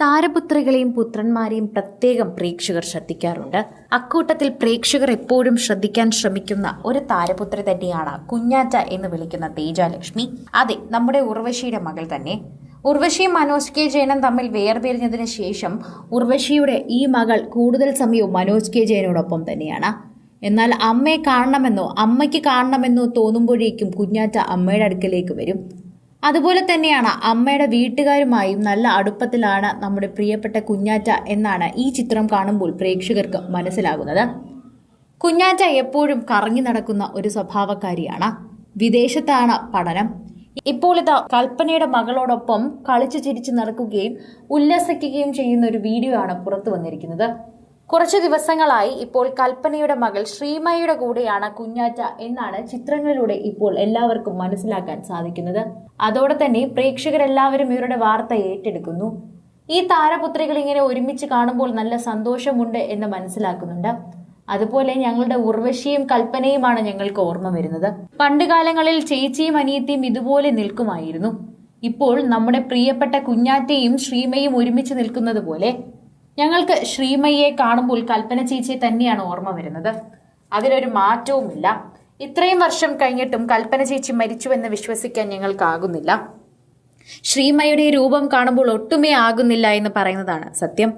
താരപുത്രികളെയും പുത്രന്മാരെയും പ്രത്യേകം പ്രേക്ഷകർ ശ്രദ്ധിക്കാറുണ്ട്. അക്കൂട്ടത്തിൽ പ്രേക്ഷകർ എപ്പോഴും ശ്രദ്ധിക്കാൻ ശ്രമിക്കുന്ന ഒരു താരപുത്രി തന്നെയാണ് കുഞ്ഞാറ്റ എന്ന് വിളിക്കുന്ന തേജാലക്ഷ്മി. അതെ നമ്മുടെ ഉർവശിയുടെ മകൾ തന്നെ. ഉർവശിയും മനോജ് കെ ജയനും തമ്മിൽ വേർപിരിഞ്ഞതിന് ശേഷം ഉർവശിയുടെ ഈ മകൾ കൂടുതൽ സമയവും മനോജ് കെ ജയനോടൊപ്പം തന്നെയാണ്. എന്നാൽ അമ്മയെ കാണണമെന്നോ അമ്മയ്ക്ക് കാണണമെന്നോ തോന്നുമ്പോഴേക്കും കുഞ്ഞാറ്റ അമ്മയുടെ അടുക്കലേക്ക് വരും. അതുപോലെ തന്നെയാണ് അമ്മയുടെ വീട്ടുകാരുമായും നല്ല അടുപ്പത്തിലാണ് നമ്മുടെ പ്രിയപ്പെട്ട കുഞ്ഞാറ്റ എന്നാണ് ഈ ചിത്രം കാണുമ്പോൾ പ്രേക്ഷകർക്ക് മനസ്സിലാകുന്നത്. കുഞ്ഞാറ്റ എപ്പോഴും കറങ്ങി നടക്കുന്ന ഒരു സ്വഭാവക്കാരിയാണ്. വിദേശത്താണ് പഠനം. ഇപ്പോൾ ഇത് കൽപ്പനയുടെ മകളോടൊപ്പം കളിച്ചു ചിരിച്ചു നടക്കുകയും ഉല്ലസിക്കുകയും ചെയ്യുന്ന ഒരു വീഡിയോ ആണ് പുറത്തു വന്നിരിക്കുന്നത്. കുറച്ചു ദിവസങ്ങളായി ഇപ്പോൾ കൽപ്പനയുടെ മകൾ ശ്രീമയുടെ കൂടെയാണ് കുഞ്ഞാറ്റ എന്നാണ് ചിത്രങ്ങളിലൂടെ ഇപ്പോൾ എല്ലാവർക്കും മനസ്സിലാക്കാൻ സാധിക്കുന്നത്. അതോടെ തന്നെ പ്രേക്ഷകരെല്ലാവരും ഇവരുടെ വാർത്ത ഏറ്റെടുക്കുന്നു. ഈ താരപുത്രികൾ ഇങ്ങനെ ഒരുമിച്ച് കാണുമ്പോൾ നല്ല സന്തോഷമുണ്ട് എന്ന് മനസ്സിലാക്കുന്നുണ്ട്. അതുപോലെ ഞങ്ങളുടെ ഉർവശിയും കൽപ്പനയുമാണ് ഞങ്ങൾക്ക് ഓർമ്മ വരുന്നത്. പണ്ടുകാലങ്ങളിൽ ചേച്ചിയും അനിയത്തിയും ഇതുപോലെ നിൽക്കുമായിരുന്നു. ഇപ്പോൾ നമ്മുടെ പ്രിയപ്പെട്ട കുഞ്ഞാറ്റയും ശ്രീമയും ഒരുമിച്ച് നിൽക്കുന്നത് പോലെ ഞങ്ങൾക്ക് ശ്രീമയെ കാണുമ്പോൾ കൽപ്പന ചേച്ചിയെ തന്നെയാണ് ഓർമ്മ വരുന്നത്. അതിലൊരു മാറ്റവുമില്ല. ഇത്രയും വർഷം കഴിഞ്ഞിട്ടും കൽപ്പന ചേച്ചി മരിച്ചുവെന്ന് വിശ്വസിക്കാൻ ഞങ്ങൾക്കാകുന്നില്ല. ശ്രീമയുടെ രൂപം കാണുമ്പോൾ ഒട്ടുമേ ആകുന്നില്ല എന്ന് പറയുന്നതാണ് സത്യം.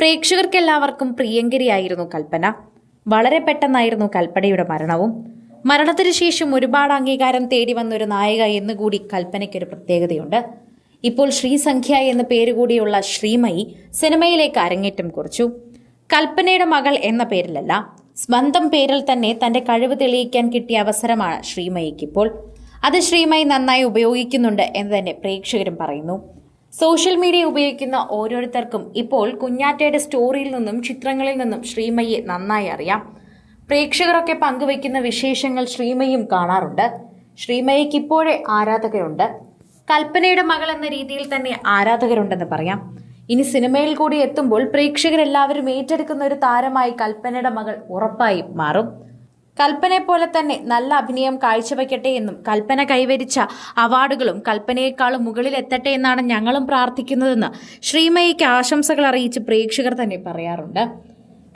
പ്രേക്ഷകർക്കെല്ലാവർക്കും പ്രിയങ്കരിയായിരുന്നു കൽപ്പന. വളരെ പെട്ടെന്നായിരുന്നു കൽപ്പനയുടെ മരണവും. മരണത്തിന് ശേഷം ഒരുപാട് അംഗീകാരം തേടി വന്ന ഒരു നായിക എന്നുകൂടി കൽപ്പനയ്ക്കൊരു പ്രത്യേകതയുണ്ട്. ഇപ്പോൾ ശ്രീസംഖ്യ എന്ന പേരുകൂടിയുള്ള ശ്രീമയി സിനിമയിലേക്ക് അരങ്ങേറ്റം കുറിച്ചു. കൽപ്പനയുടെ മകൾ എന്ന പേരിലല്ല സ്വന്തം പേരിൽ തന്നെ തന്റെ കഴിവ് തെളിയിക്കാൻ കിട്ടിയ അവസരമാണ് ശ്രീമയിക്ക് ഇപ്പോൾ അത് ശ്രീമയി നന്നായി ഉപയോഗിക്കുന്നുണ്ട് എന്ന് തന്നെ പ്രേക്ഷകരും പറയുന്നു. സോഷ്യൽ മീഡിയ ഉപയോഗിക്കുന്ന ഓരോരുത്തർക്കും ഇപ്പോൾ കുഞ്ഞാറ്റയുടെ സ്റ്റോറിയിൽ നിന്നും ചിത്രങ്ങളിൽ നിന്നും ശ്രീമയെ നന്നായി അറിയാം. പ്രേക്ഷകരൊക്കെ പങ്കുവയ്ക്കുന്ന വിശേഷങ്ങൾ ശ്രീമയും കാണാറുണ്ട്. ശ്രീമയ്ക്ക് ഇപ്പോഴേ ആരാധകരുണ്ട്. കൽപ്പനയുടെ മകൾ എന്ന രീതിയിൽ തന്നെ ആരാധകരുണ്ടെന്ന് പറയാം. ഇനി സിനിമയിൽ കൂടി എത്തുമ്പോൾ പ്രേക്ഷകരെല്ലാവരും ഏറ്റെടുക്കുന്ന ഒരു താരമായി കൽപ്പനയുടെ മകൾ ഉറപ്പായി മാറും. കൽപ്പനയെ പോലെ തന്നെ നല്ല അഭിനയം കാഴ്ചവെക്കട്ടെ എന്നും കൽപ്പന കൈവരിച്ച അവാർഡുകളും കൽപ്പനയെക്കാളും മുകളിൽ എത്തട്ടെ എന്നാണ് ഞങ്ങളും പ്രാർത്ഥിക്കുന്നതെന്ന് ശ്രീമയ്ക്ക് ആശംസകൾ അറിയിച്ച് പ്രേക്ഷകർ തന്നെ പറയാറുണ്ട്.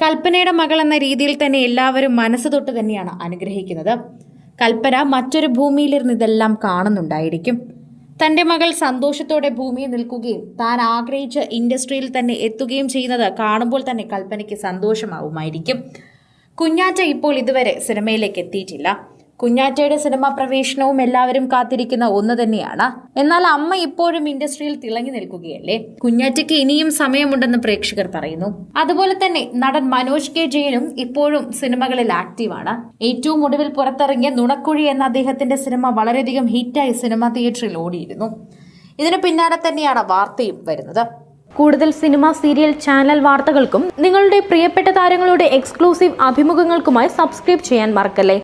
കൽപ്പനയുടെ മകൾ എന്ന രീതിയിൽ തന്നെ എല്ലാവരും മനസ്സ് തൊട്ട് തന്നെയാണ് അനുഗ്രഹിക്കുന്നത്. കൽപ്പന മറ്റൊരു ഭൂമിയിലിരുന്ന് ഇതെല്ലാം കാണുന്നുണ്ടായിരിക്കും. തന്റെ മകൾ സന്തോഷത്തോടെ ഭൂമിയിൽ നിൽക്കുകയും താൻ ആഗ്രഹിച്ച ഇൻഡസ്ട്രിയിൽ തന്നെ എത്തുകയും ചെയ്യുന്നത് കാണുമ്പോൾ തന്നെ കൽപ്പനയ്ക്ക് സന്തോഷമാവുമായിരിക്കും. കുഞ്ഞാറ്റ ഇപ്പോൾ ഇതുവരെ സിനിമയിലേക്ക് എത്തിയിട്ടില്ല. കുഞ്ഞാറ്റയുടെ സിനിമാ പ്രവേശനവും എല്ലാവരും കാത്തിരിക്കുന്ന ഒന്ന് തന്നെയാണ്. എന്നാൽ അമ്മ ഇപ്പോഴും ഇൻഡസ്ട്രിയിൽ തിളങ്ങി നിൽക്കുകയല്ലേ? കുഞ്ഞാറ്റയ്ക്ക് ഇനിയും സമയമുണ്ടെന്ന് പ്രേക്ഷകർ പറയുന്നു. അതുപോലെ തന്നെ നടൻ മനോജ് കെ ജയനും ഇപ്പോഴും സിനിമകളിൽ ആക്റ്റീവാണ്. ഏറ്റവും ഒടുവിൽ പുറത്തിറങ്ങിയ നുണക്കുഴി എന്ന അദ്ദേഹത്തിന്റെ സിനിമ വളരെയധികം ഹിറ്റായി സിനിമാ തിയേറ്ററിൽ ഓടിയിരുന്നു. ഇതിന് പിന്നാലെ തന്നെയാണ് വാർത്തയും വരുന്നത്. കൂടുതൽ സിനിമ സീരിയൽ ചാനൽ വാർത്തകൾക്കും നിങ്ങളുടെ പ്രിയപ്പെട്ട താരങ്ങളുടെ എക്സ്ക്ലൂസീവ് അഭിമുഖങ്ങൾക്കുമായി സബ്സ്ക്രൈബ് ചെയ്യാൻ മറക്കല്ലേ?